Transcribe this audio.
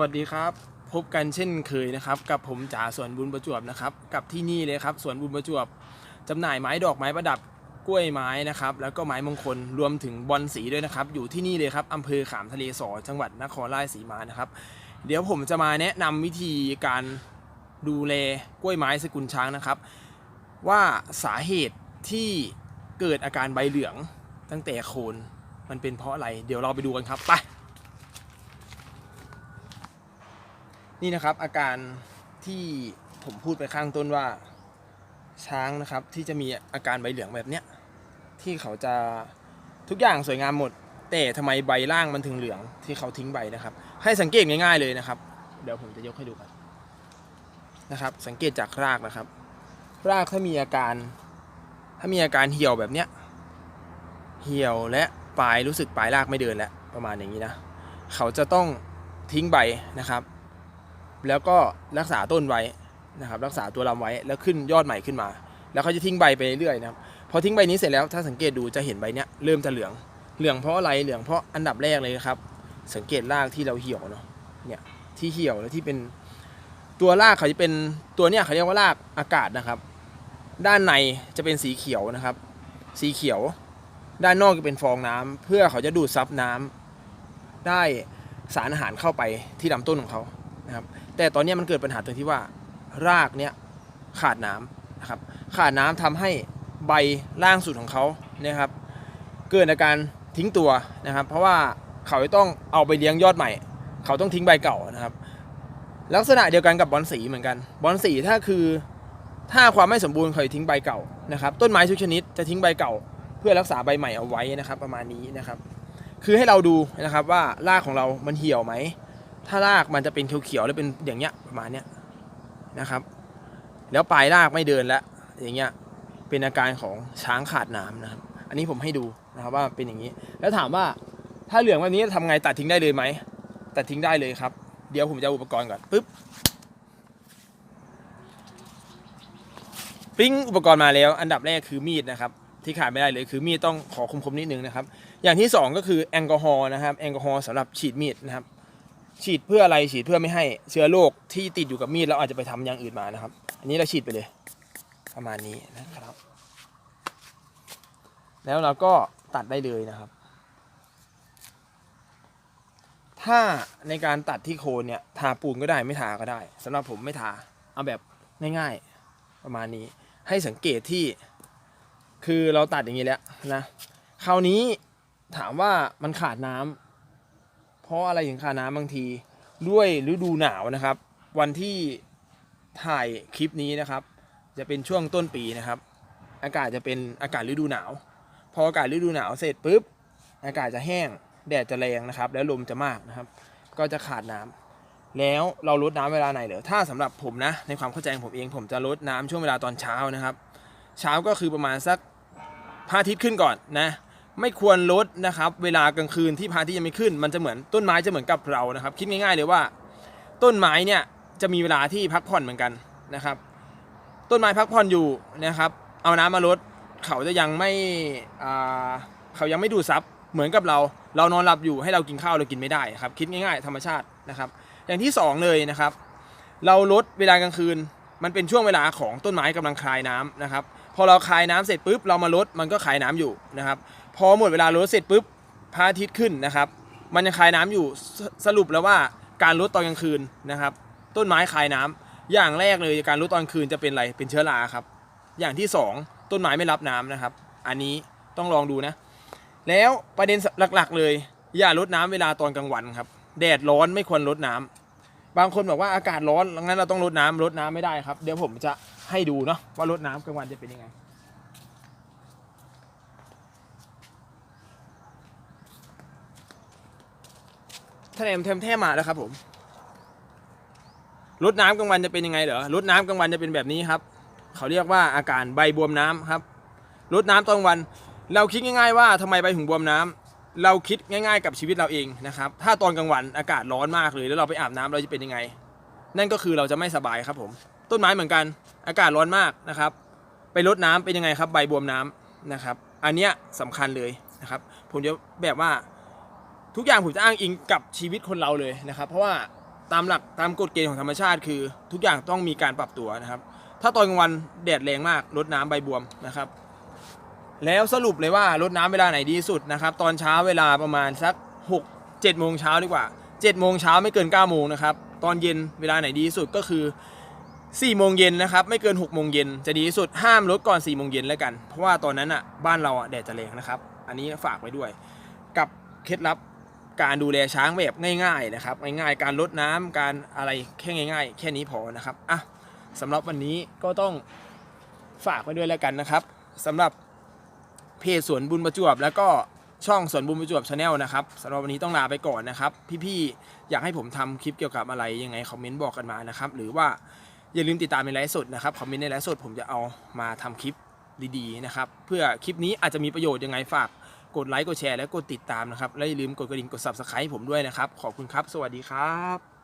วัสดีครับ พบกันเช่นเคยนะครับ กับผมจ๋าสวนบุญประจวบนะครับ กับที่นี่เลยครับสวนบุญประจวบจำหน่ายไม้ดอกไม้ประดับกล้วยไม้นะครับ แล้วก็ไม้มงคลรวมถึงบอลสีด้วยนะครับ อยู่ที่นี่เลยครับอำเภอขามทะเลสอจังหวัดนครราชสีมานะครับ เดี๋ยวผมจะมาแนะนำวิธีการดูแลกล้วยไม้สกุลช้างนะครับ ว่าสาเหตุที่เกิดอาการใบเหลืองตั้งแต่โคนมันเป็นเพราะอะไร เดี๋ยวเราไปดูกันครับไป นี่นะครับอาการที่ผมพูดไปข้างต้นว่าช้างนะครับที่จะมีอาการใบเหลืองแบบเนี้ยที่เขาจะทุกอย่างสวยงามหมด แต่ทำไมใบล่างมันถึงเหลืองที่เขาทิ้งใบนะครับ ให้สังเกตง่ายๆเลยนะครับ เดี๋ยวผมจะยกให้ดูกันนะครับ สังเกตจากรากนะครับ รากถ้ามีอาการ ถ้ามีอาการเหี่ยวแบบเนี้ยเหี่ยวและปลายรู้สึกปลายรากไม่เดินแล้วประมาณอย่างนี้นะ เขาจะต้องทิ้งใบนะครับ แล้วก็รักษาต้นไว้นะครับ รักษาตัวลำไว้แล้วขึ้นยอดใหม่ขึ้นมา แล้วเขาจะทิ้งใบไปเรื่อยๆนะครับพอทิ้งใบนี้เสร็จแล้วถ้าสังเกตดูจะเห็นใบเนี้ยเริ่มจะเหลืองเหลืองเพราะอะไรเหลืองเพราะอันดับแรกเลยนะครับ สังเกตรากที่เราเหี่ยวเนาะเนี่ยที่เหี่ยวแล้วที่เป็นตัวรากเขาจะเป็นตัวเนี้ยเขาเรียกว่ารากอากาศนะครับ ด้านในจะเป็นสีเขียวนะครับ สีเขียว ด้านนอกจะเป็นฟองน้ำเพื่อเขาจะดูดซับน้ำได้สารอาหารเข้าไปที่ลำต้นของเขา นะครับแต่ตอนนี้มันเกิดปัญหาตรงที่ว่ารากเนี้ยขาดน้ำนะครับขาดน้ำทำให้ใบล่างสุดของเขานะครับ เกิดอาการทิ้งตัวนะครับ เพราะว่าเขาจะต้องเอาไปเลี้ยงยอดใหม่ เขาต้องทิ้งใบเก่านะครับ ลักษณะเดียวกันกับบอนสีเหมือนกัน บอนสีถ้าคือถ้าความไม่สมบูรณ์เขาจะทิ้งใบเก่านะครับ ต้นไม้ทุกชนิดจะทิ้งใบเก่า เพื่อรักษาใบใหม่เอาไว้นะครับ ประมาณนี้นะครับ คือให้เราดูนะครับว่ารากของเรามันเหี่ยวไหม ถ้ารากมันจะเป็นเขียวๆแล้วเป็นอย่างเงี้ยประมาณเนี้ยนะครับ แล้วปลายรากไม่เดินแล้วอย่างเงี้ยเป็นอาการของช้างขาดน้ำนะครับ อันนี้ผมให้ดูนะครับว่าเป็นอย่างนี้ แล้วถามว่าถ้าเหลืองแบบนี้ทำไงตัดทิ้งได้เลยไหมตัดทิ้งได้เลยครับ เดี๋ยวผมจะอาอุปกรณ์ก่อนปึ๊บปิ้งอุปกรณ์มาแล้ว อันดับแรกคือมีดนะครับ ที่ขาดไม่ได้เลยคือมีดต้องขอคมๆนิดนึงนะครับ อย่างที่สองก็คือแอลกอฮอล์นะครับแอลกอฮอล์สำหรับฉีดมีดนะครับ ฉีดเพื่ออะไรฉีดเพื่อไม่ให้เชื้อโรคที่ติดอยู่กับมีดแล้วอาจจะไปทำอย่างอื่นมานะครับ อันนี้เราฉีดไปเลย ประมาณนี้นะครับ แล้วเราก็ตัดได้เลยนะครับ ถ้าในการตัดที่โคนเนี่ยทาปูนก็ได้ไม่ทาก็ได้สำหรับผมไม่ทาเอาแบบง่ายๆประมาณนี้ ให้สังเกตที่ คือเราตัดอย่างนี้แล้วนะคราวนี้ถามว่ามันขาดน้ำ เพราะอะไรถึงขาน้ำบางที ด้วยฤดูหนาวนะครับ วันที่ถ่ายคลิปนี้นะครับ จะเป็นช่วงต้นปีนะครับ อากาศจะเป็นอากาศฤดูหนาว พออากาศฤดูหนาวเสร็จปุ๊บ อากาศจะแห้งแดดจะแรงนะครับ แล้วลมจะมากนะครับ ก็จะขาดน้ำแล้วเราลดน้ำเวลาไหนเหรอถ้าสำหรับผมนะในความเข้าใจของผมเอง ผมจะลดน้ำช่วงเวลาตอนเช้านะครับ เช้าก็คือประมาณสักพระอาทิตย์ขึ้นก่อนนะ ไม่ควรลดนะครับ เวลากลางคืนที่พระอาทิตย์ยังไม่ขึ้น มันจะเหมือนต้นไม้จะเหมือนกับเรานะครับ คิดง่ายๆเลยว่า ต้นไม้เนี่ยจะมีเวลาที่พักผ่อนเหมือนกันนะครับ ต้นไม้พักผ่อนอยู่นะครับ เอาน้ำมาลดเขาจะยังไม่เขายังไม่ดูดซับเหมือนกับเรา เรานอนหลับอยู่ให้เรากินข้าวเรากินไม่ได้ครับ คิดง่ายๆ ธรรมชาตินะครับ อย่างที่สองเลยนะครับ เราลดเวลากลางคืน มันเป็นช่วงเวลาของต้นไม้กำลังคลายน้ำนะครับ พอเราคลายน้ำเสร็จปุ๊บเรามาลดมันก็คลายน้ำอยู่นะครับ พอหมดเวลาลดเสร็จปุ๊บพระอาทิตย์ขึ้นนะครับ มันยังคายน้ำอยู่สสรุปแล้วว่าการลดตอนกลางคืนนะครับ ต้นไม้คายน้ำอย่างแรกเลยการลดตอนคืนจะเป็นอะไรเป็นเชื้อราครับ อย่างที่สองต้นไม้ไม่รับน้ำนะครับ อันนี้ต้องลองดูนะ แล้วประเด็นหลักๆ เลย อย่าลดน้ำเวลาตอนกลางวันครับ แดดร้อนไม่ควรลดน้ำบางคนบอกว่าอากาศร้อนงั้นเราต้องลดน้ำลดน้ำไม่ได้ครับ เดี๋ยวผมจะให้ดูเนาะว่าลดน้ำกลางวันจะเป็นยังไง ทะเลมเทมแท้มาแล้วครับผมลดน้ำกลางวันจะเป็นยังไงเหรอลดน้ำกลางวันจะเป็นแบบนี้ครับ เขาเรียกว่าอาการใบบวมน้ำครับลดน้ำตอนกลางวัน เราคิดง่าย ๆ ว่าทำไมใบถึงบวมน้ำเราคิดง่าย ๆ กับชีวิตเราเองนะครับ ถ้าตอนกลางวันอากาศร้อนมากเลยแล้วเราไปอาบน้ำเราจะเป็นยังไง นั่นก็คือเราจะไม่สบายครับผม ต้นไม้เหมือนกัน อากาศร้อนมากนะครับ ไปรดน้ำเป็นยังไงครับ ใบบวมน้ำนะครับ อันเนี้ยสำคัญเลยนะครับ ผมจะแบบว่า ทุกอย่างผมจะอ้างอิงกับชีวิตคนเราเลยนะครับ เพราะว่าตามหลักตามกฎเกณฑ์ของธรรมชาติคือ ทุกอย่างต้องมีการปรับตัวนะครับ ถ้าตอนกลางวันแดดแรงมากรดน้ำใบบวมนะครับ แล้วสรุปเลยว่ารดน้ำเวลาไหนดีสุดนะครับ ตอนเช้าเวลาประมาณสัก6 7โมงเช้าดีกว่า7โมงเช้าไม่เกิน9โมงนะครับ ตอนเย็นเวลาไหนดีสุดก็คือ4โมงเย็นนะครับไม่เกิน6โมงเย็นจะดีที่สุดห้ามลดก่อน4โมงเย็นแล้วกัน เพราะว่าตอนนั้นอะบ้านเราอะแดดจะแรงนะครับ อันนี้ฝากไว้ด้วย กับเคล็ดลับ การดูแลช้างแบบง่ายๆนะครับง่ายๆการลดน้ำการอะไรแค่ง่าย ๆ แค่นี้พอนะครับอะสำหรับวันนี้ก็ต้องฝากไว้ด้วยแล้วกันนะครับสำหรับเพจสวนบุญประจวบ แล้วก็ช่องสวนบุญประจวบชาแนลนะครับสำหรับวันนี้ต้องลาไปก่อนนะครับ พี่ๆอยากให้ผมทำคลิปเกี่ยวกับอะไรยังไงคอมเมนต์บอกกันมานะครับ หรือว่าอย่าลืมติดตามในไลฟ์สดนะครับคอมเมนต์ในไลฟ์สดผมจะเอามาทำคลิปดีๆนะครับ เพื่อคลิปนี้อาจจะมีประโยชน์ยังไงฝาก กดไลค์กดแชร์และกดติดตามนะครับและอย่าลืมกดกระดิ่งกด subscribe ผมด้วยนะครับ ขอบคุณครับ สวัสดีครับ